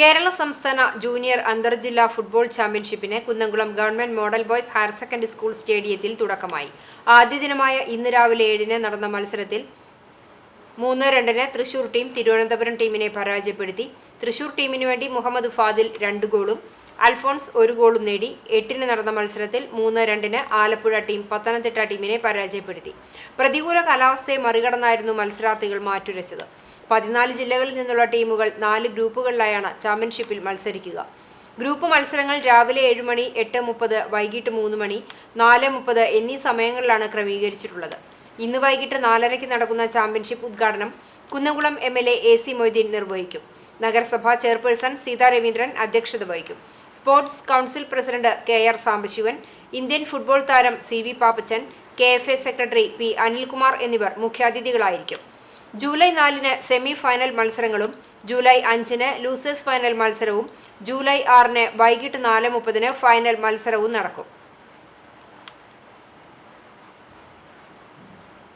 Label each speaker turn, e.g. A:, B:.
A: കേരള സംസ്ഥാന ജൂനിയർ അന്തർജില്ലാ football ചാമ്പ്യൻഷിപ്പിന് Kunnamkulam government model boys higher secondary school സ്റ്റേഡിയത്തിൽ തുടക്കമായി. ആദ്യ ദിനമായ ഇന്ന് രാവിലെ ഏഴിന് നടന്ന മത്സരത്തിൽ മൂന്ന് രണ്ടിന് തൃശൂർ ടീം തിരുവനന്തപുരം ടീമിനെ പരാജയപ്പെടുത്തി. തൃശൂർ ടീമിനു വേണ്ടി മുഹമ്മദ് ഫാദിൽ രണ്ട് ഗോളും അൽഫോൺസ് ഒരു ഗോളും നേടി എട്ടിന് നടന്ന മത്സരത്തിൽ മൂന്ന് രണ്ടിന് ആലപ്പുഴ ടീം പത്തനംതിട്ട ടീമിനെ പരാജയപ്പെടുത്തി. പ്രതികൂല കാലാവസ്ഥയെ മറികടന്നായിരുന്നു മത്സരാർത്ഥികൾ മാറ്റുരച്ചത്. പതിനാല് ജില്ലകളിൽ നിന്നുള്ള ടീമുകൾ നാല് ഗ്രൂപ്പുകളിലായാണ് ചാമ്പ്യൻഷിപ്പിൽ മത്സരിക്കുക. ഗ്രൂപ്പ് മത്സരങ്ങൾ രാവിലെ ഏഴ് മണി എട്ട് മുപ്പത് വൈകിട്ട് മൂന്ന് മണി നാല് മുപ്പത് എന്നീ സമയങ്ങളിലാണ് ക്രമീകരിച്ചിട്ടുള്ളത്. ഇന്ന് വൈകിട്ട് നാലരയ്ക്ക് നടക്കുന്ന ചാമ്പ്യൻഷിപ്പ് ഉദ്ഘാടനം Kunnamkulam M L A A C Moideen നിർവഹിക്കും. നഗരസഭാ ചെയർപേഴ്സൺ സീതാ രവീന്ദ്രൻ അധ്യക്ഷത വഹിക്കും. Sports council president K R Sambasivan Indian football താരം C V Pappachan K F A secretary P Anilkumar എന്നിവർ മുഖ്യാതിഥികളായിരിക്കും. ജൂലൈ നാലിന് സെമി ഫൈനൽ മത്സരങ്ങളും ജൂലൈ അഞ്ചിന് ലൂസേഴ്സ് ഫൈനൽ മത്സരവും ജൂലൈ ആറിന് വൈകിട്ട് നാല് മുപ്പതിന് ഫൈനൽ മത്സരവും നടക്കും.